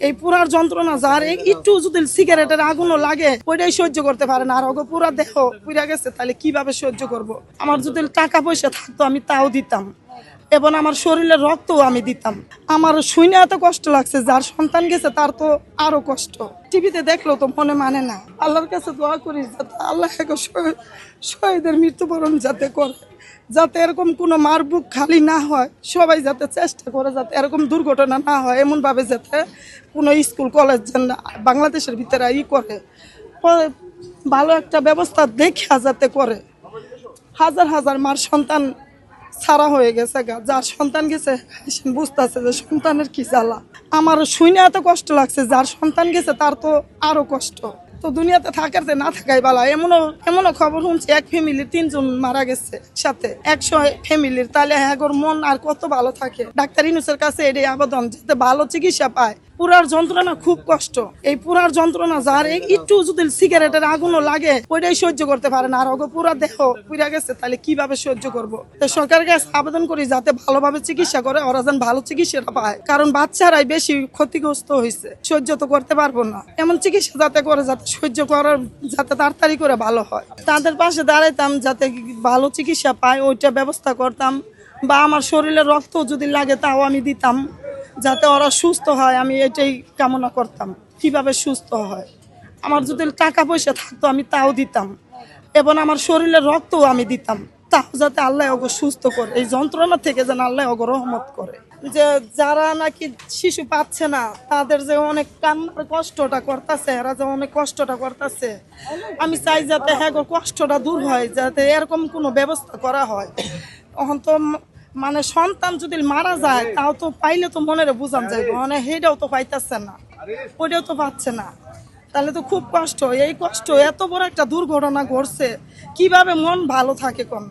এই পুরার যন্ত্রণা যার একটু যদি সিগারেটের আগুনও লাগে, ওইটাই সহ্য করতে পারে না আর পুরা দেহ পুরা গেছে তাহলে কীভাবে সহ্য করব। আমার যদি টাকা পয়সা থাকতো, আমি তাও দিতাম এবং আমার শরীরে রক্তও আমি দিতাম। আমার শুনে এত কষ্ট লাগছে, যার সন্তান গেছে তার তো আরও কষ্ট। টিভিতে দেখল তো মনে মানে না। আল্লাহর কাছে দোয়া করি যাতে আল্লাহ শহীদের মৃত্যুবরণ যাতে করে, যাতে এরকম কোনো মার বুক খালি না হয়, সবাই যাতে চেষ্টা করে যাতে এরকম দুর্ঘটনা না হয়, এমনভাবে যাতে কোনো স্কুল, কলেজ যেন বাংলাদেশের ভিতরে ই করে। ভালো একটা ব্যবস্থা দেখা যাতে করে। হাজার হাজার মার সন্তান ছাড়া হয়ে গেছে গা। যার সন্তান গেছে বুঝতেছে যে সন্তানের কি জ্বালা। আমার শুনে এত কষ্ট লাগছে, যার সন্তান গেছে তার তো আরও কষ্ট। তো দুনিয়াতে থাকার যে না থাকাই বালা, এমনও এমনও খবর শুনছি, এক ফ্যামিলির তিনজন মারা গেছে সাথে। একশো ফ্যামিলির তাহলে হ্যাঁ মন আর কত ভালো থাকে। ডাক্তার ইনুসের কাছে এটাই আবেদন, যাতে ভালো চিকিৎসা পায়। পুরার যন্ত্রণা খুব কষ্ট। এই পুরার যন্ত্রণা যার একটু যদি সিগারেটের আগুনও লাগে, ওইটাই সহ্য করতে পারে না। আর পুরা দেহ পুরা গেছে, তাহলে কীভাবে সহ্য করব? সরকারের কাছে আবেদন করি যাতে ভালোভাবে চিকিৎসা করে, ওরা যেন ভালো চিকিৎসাটা পায়। কারণ বাচ্চারাই বেশি ক্ষতিগ্রস্ত হয়েছে সহ্য তো করতে পারব না। এমন চিকিৎসা যাতে করে, যাতে সহ্য করার, যাতে তাড়াতাড়ি করে ভালো হয়। তাদের পাশে দাঁড়াইতাম যাতে ভালো চিকিৎসা পায়, ওইটা ব্যবস্থা করতাম। বা আমার শরীরে রক্ত যদি লাগে তাও আমি দিতাম। যাতে ওরা সুস্থ হয়, আমি এটাই কামনা করতাম। কীভাবে সুস্থ হয়? আমার যদি টাকা পয়সা থাকতো, আমি তাও দিতাম। এবং আমার শরীরের রক্তও আমি দিতাম। তাও যাতে আল্লাহ ওগো সুস্থ করে। এই যন্ত্রণা থেকে যেন আল্লাহ ওগো রহমত করে। যে যারা নাকি শিশু পাচ্ছে না, তাদের যে অনেক কান্নার কষ্টটা করতেছে, এরা যে অনেক কষ্টটা করতেছে, আমি চাই যাতে হ্যাঁ কষ্টটা দূর হয়, যাতে এরকম কোনো ব্যবস্থা করা হয়। তখন তো মানে সন্তান যদি মারা যায় তাও তো পাইলে তো মনের বুঝান যায় মানে সেটাও তো পাইতেছে না। ওটাও তো পাচ্ছে না। তাহলে তো খুব কষ্ট। এই কষ্ট এত বড় একটা দুর্ঘটনা ঘটছে। কীভাবে মন ভালো থাকে কোন?